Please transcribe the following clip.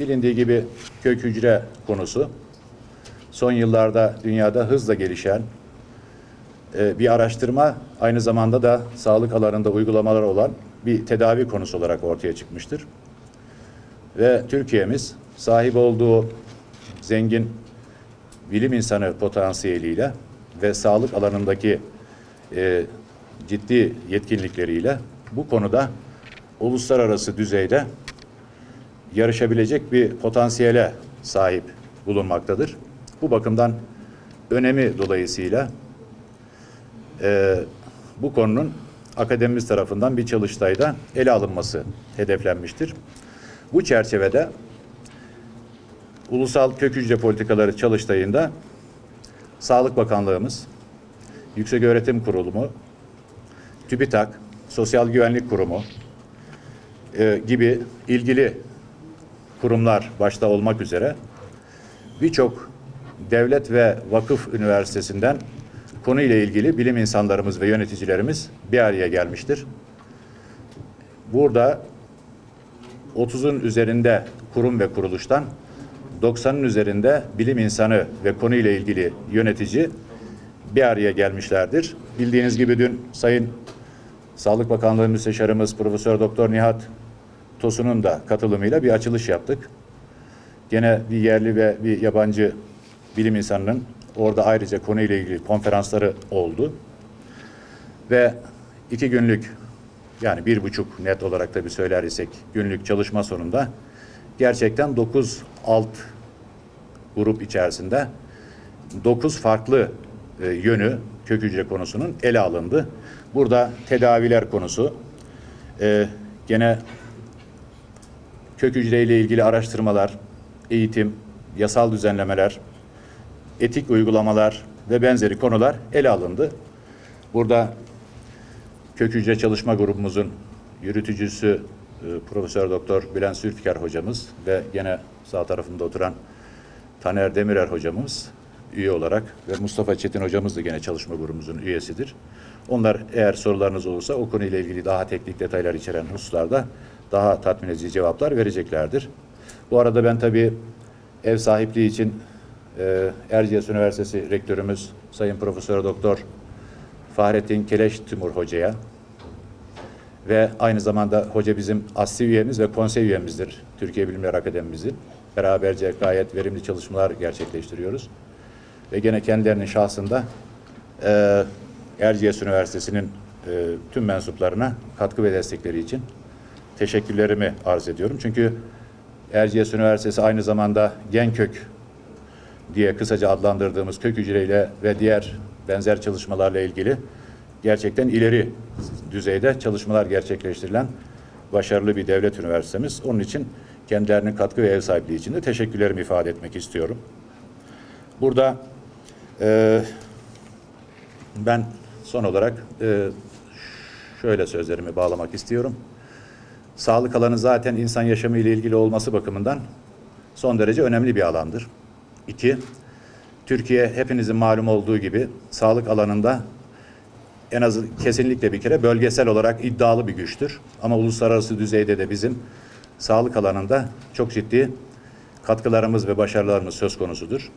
Bilindiği gibi kök hücre konusu son yıllarda dünyada hızla gelişen e, bir araştırma aynı zamanda da sağlık alanında uygulamalar olan bir tedavi konusu olarak ortaya çıkmıştır. Ve Türkiye'miz sahip olduğu zengin bilim insanı potansiyeliyle ve sağlık alanındaki e, ciddi yetkinlikleriyle bu konuda uluslararası düzeyde yarışabilecek bir potansiyele sahip bulunmaktadır. Bu bakımdan önemi dolayısıyla e, bu konunun akademimiz tarafından bir çalıştayda ele alınması hedeflenmiştir. Bu çerçevede Ulusal Kök Hücre Politikaları Çalıştayı'nda Sağlık Bakanlığımız, Yükseköğretim Kurulumu, TÜBİTAK, Sosyal Güvenlik Kurumu e, gibi ilgili kurumlar başta olmak üzere birçok devlet ve vakıf üniversitesinden konuyla ilgili bilim insanlarımız ve yöneticilerimiz bir araya gelmiştir. Burada 30'un üzerinde kurum ve kuruluştan 90'ın üzerinde bilim insanı ve konuyla ilgili yönetici bir araya gelmişlerdir. Bildiğiniz gibi dün Sayın Sağlık Bakanlığı Müsteşarımız Profesör Doktor Nihat Tosun'un da katılımıyla bir açılış yaptık. Gene bir yerli ve bir yabancı bilim insanının orada ayrıca konuyla ilgili konferansları oldu. Ve iki günlük yani bir buçuk net olarak da bir söyler isek günlük çalışma sonunda gerçekten dokuz alt grup içerisinde dokuz farklı e, yönü kök hücre konusunun ele alındı. Burada tedaviler konusu, e, gene kök hücre ile ilgili araştırmalar, eğitim, yasal düzenlemeler, etik uygulamalar ve benzeri konular ele alındı. Burada kök hücre çalışma grubumuzun yürütücüsü e, Profesör Doktor Bülent Zülfikar hocamız ve gene sağ tarafında oturan Taner Demirer hocamız üye olarak ve Mustafa Çetin hocamız da gene çalışma grubumuzun üyesidir. Onlar eğer sorularınız olursa o konuyla ilgili daha teknik detaylar içeren hususlarda daha tatmin edici cevaplar vereceklerdir. Bu arada ben tabii ev sahipliği için e, Erciyes Üniversitesi Rektörümüz Sayın Profesör Doktor Fahrettin Keleş Timur Hoca'ya ve aynı zamanda hoca bizim asli üyemiz ve konsey üyemizdir Türkiye Bilimler Akademimizin. Beraberce gayet verimli çalışmalar gerçekleştiriyoruz. Ve gene kendilerinin şahsında e, Erciyes Üniversitesi'nin e, tüm mensuplarına katkı ve destekleri için teşekkürlerimi arz ediyorum. Çünkü Erciyes Üniversitesi aynı zamanda Genkök diye kısaca adlandırdığımız kök hücreyle ve diğer benzer çalışmalarla ilgili gerçekten ileri düzeyde çalışmalar gerçekleştirilen başarılı bir devlet üniversitemiz. Onun için kendilerinin katkı ve ev sahipliği için de teşekkürlerimi ifade etmek istiyorum. Burada e, ben son olarak e, şöyle sözlerimi bağlamak istiyorum. Sağlık alanı zaten insan yaşamı ile ilgili olması bakımından son derece önemli bir alandır. İki, Türkiye hepinizin malum olduğu gibi sağlık alanında en az kesinlikle bir kere bölgesel olarak iddialı bir güçtür. Ama uluslararası düzeyde de bizim sağlık alanında çok ciddi katkılarımız ve başarılarımız söz konusudur.